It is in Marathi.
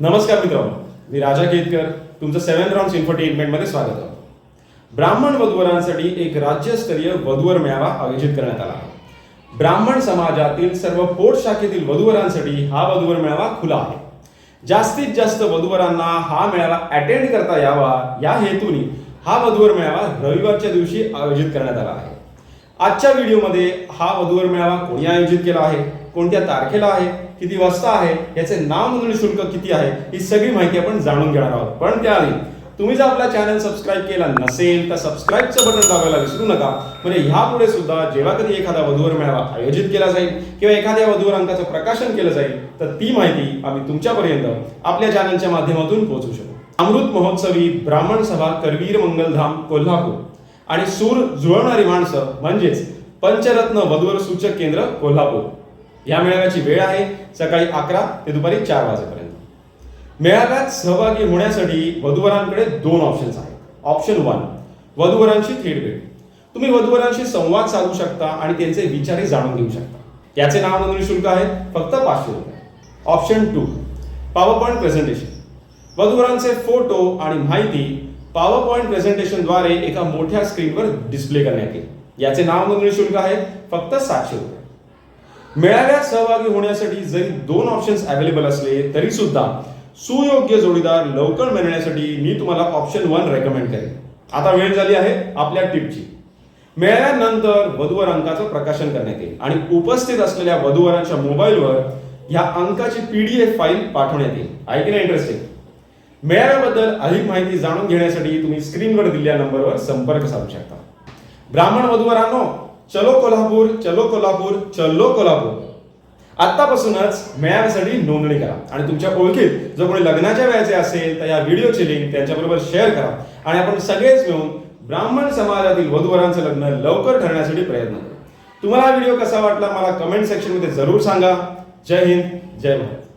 नमस्कार मित्रांनो मी राजा केतकर तुमचं सेव्हन राऊंड इन्फोटेनमेंटमध्ये स्वागत आहे. ब्राह्मण वधूवरांसाठी एक राज्यस्तरीय वधूवर मेळावा आयोजित करण्यात आला आहे. ब्राह्मण समाजातील सर्व पोट शाखेतील वधूवरांसाठी हा वधूवर मेळावा खुला आहे. जास्तीत जास्त वधूवरांना हा मेळावा अटेंड करता यावा या हेतूने हा वधूवर मेळावा रविवारच्या दिवशी आयोजित करण्यात आला आहे. आजच्या व्हिडिओमध्ये हा वधूवर मेळावा कोणी आयोजित केला आहे? कोणत्या तारखेला आहे? किती वाजता आहे? याचे नाव नोंदणी शुल्क किती आहे? ही सगळी माहिती आपण जाणून घेणार आहोत. पण त्याआधी तुम्ही जर आपला चॅनल सबस्क्राईब केला नसेल तर सबस्क्राईबचं बटन दाबायला विसरू नका. म्हणजे ह्यापुढे सुद्धा जेव्हा कधी एखादा वधूवर मेळावा आयोजित केला जाईल किंवा एखाद्या वधूवर अंकाचं प्रकाशन केलं जाईल तर ती माहिती आम्ही तुमच्यापर्यंत आपल्या चॅनलच्या माध्यमातून पोहोचू शकू. अमृत महोत्सवी ब्राह्मण सभा करवीर मंगलधाम कोल्हापूर. आणि सूर जुळवणारी माणसं म्हणजेच पंचरत्न वधूवर सूचक केंद्र कोल्हापूर. या मेळाव्याची वेळ आहे सकाळी अकरा ते दुपारी चार वाजेपर्यंत. मेळाव्यात सहभागी होण्यासाठी वधूवरांकडे दोन ऑप्शन्स आहेत. ऑप्शन वन वधूवरांशी थेट भेट. तुम्ही वधूवरांशी संवाद साधू शकता आणि त्यांचे विचारही जाणून घेऊ शकता. याचे नाव नोंदणी शुल्क आहे फक्त पाचशे रुपये. Option two power point presentation वधूवरांचे photo आणि माहिती पॉवर पॉईंट प्रेझेंटेशनद्वारे एका मोठ्या स्क्रीनवर डिस्प्ले करण्यात येईल. याचे नाव नोंदणी शुल्क आहे फक्त सातशे रुपये. मेळाव्यात सहभागी होण्यासाठी जरी दोन ऑप्शन्स अवेलेबल असले तरी सुद्धा सुयोग्य जोडीदार लवकर मिळण्यासाठी मी तुम्हाला ऑप्शन वन रेकमेंड करेन. आता वेळ झाली आहे आपल्या टिपची मेळाव्यानंतर वधूवर अंकाचं प्रकाशन करण्यात येईल आणि उपस्थित असलेल्या वधूवरांच्या मोबाईलवर ह्या अंकाची पीडीएफ फाईल पाठवण्यात येईल. आहे इंटरेस्टिंग मेळाव्याबद्दल अधिक माहिती जाणून घेण्यासाठी तुम्ही स्क्रीनवर दिलेल्या नंबरवर संपर्क साधू शकता. ब्राह्मण वधूवरांनो चलो कोल्हापूर चलो कोल्हापूर चलो कोल्हापूर. आतापासूनच मेळाव्यासाठी नोंदणी करा आणि तुमच्या ओळखीत जर कोणी लग्नाच्या वेळाचे असेल तर या व्हिडिओची लिंक त्यांच्याबरोबर शेअर करा आणि आपण सगळेच मिळून ब्राह्मण समाजातील वधूवरांचं लग्न लवकर ठरण्यासाठी प्रयत्न करू. तुम्हाला हा व्हिडिओ कसा वाटला मला कमेंट सेक्शनमध्ये जरूर सांगा. जय हिंद जय भारत.